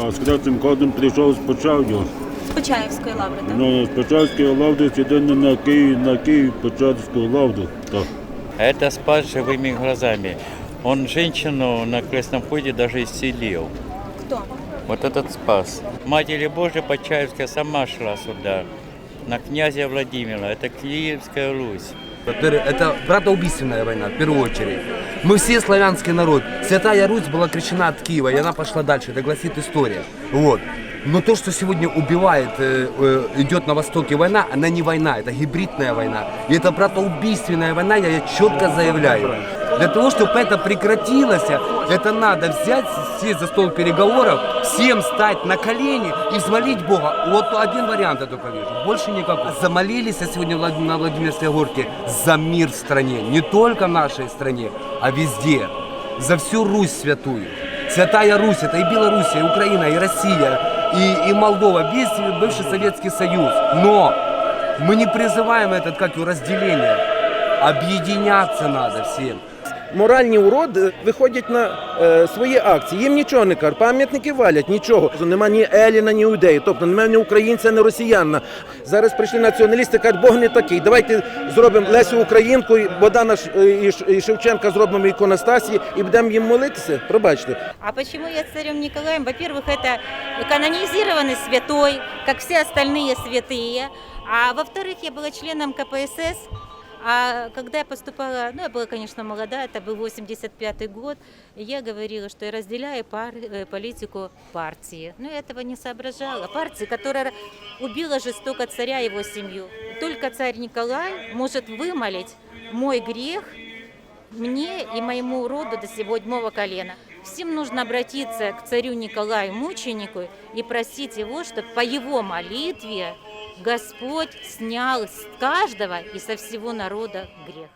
а з Красним ходом прийшов з Почаївського. З Почаївської лаври, так? Ну, з Почаївської лавди сюди на Київ, на Київ Почаївську лавду. Так. А это спас живыми глазами. Он женщину на крестном ходе даже исцелил. Хто? Вот этот спас. Матери Божия Почаевская сама шла сюда, на князя Владимира. Это Киевская Русь. Это братоубийственная война, в первую очередь. Мы все славянский народ. Святая Русь была крещена от Киева, и она пошла дальше, это гласит история. Вот. Но то, что сегодня убивает, э, э, идет на Востоке война, она не война, это гибридная война. И это братоубийственная война, я четко заявляю. Для того, чтобы это прекратилось, это надо взять, сесть за стол переговоров, всем стать на колени и взмолить Бога. Вот один вариант я только вижу, больше никакого. Замолились сегодня на Владимирской горке за мир в стране, не только в нашей стране, а везде, за всю Русь святую. Святая Русь, это и Белоруссия, и Украина, и Россия, и, и Молдова, весь бывший Советский Союз. Но мы не призываем этот, как его, разделение. Объединяться надо всем. моральні уроди виходять на е, свої акції. Їм нічого не кажуть, пам'ятники валять, нічого. Нема ні Еліна, ні ідеї. Тобто немає ні українця, ні росіянина. Зараз прийшли націоналісти, кажуть, Бог не такий. Давайте зробимо Лесю Українку, і Богдана Ш- і Ш- і Шевченка зробимо іконостасі і будемо їм молитися. Пробачте. А почему я с царем Николаем? Во-первых, это канонизированный святой, как все остальные святые. А во-вторых, я была членом КПСС. А когда я поступала, ну, я была, конечно, молодая, это был 85-й год, я говорила, что я разделяю пар- э, политику партии. Но я этого не соображала. Партии, которая убила жестоко царя и его семью. Только царь Николай может вымолить мой грех мне и моему роду до седьмого колена. Всем нужно обратиться к царю Николаю Мученику и просить его, чтобы по его молитве Господь снял с каждого и со всего народа грех.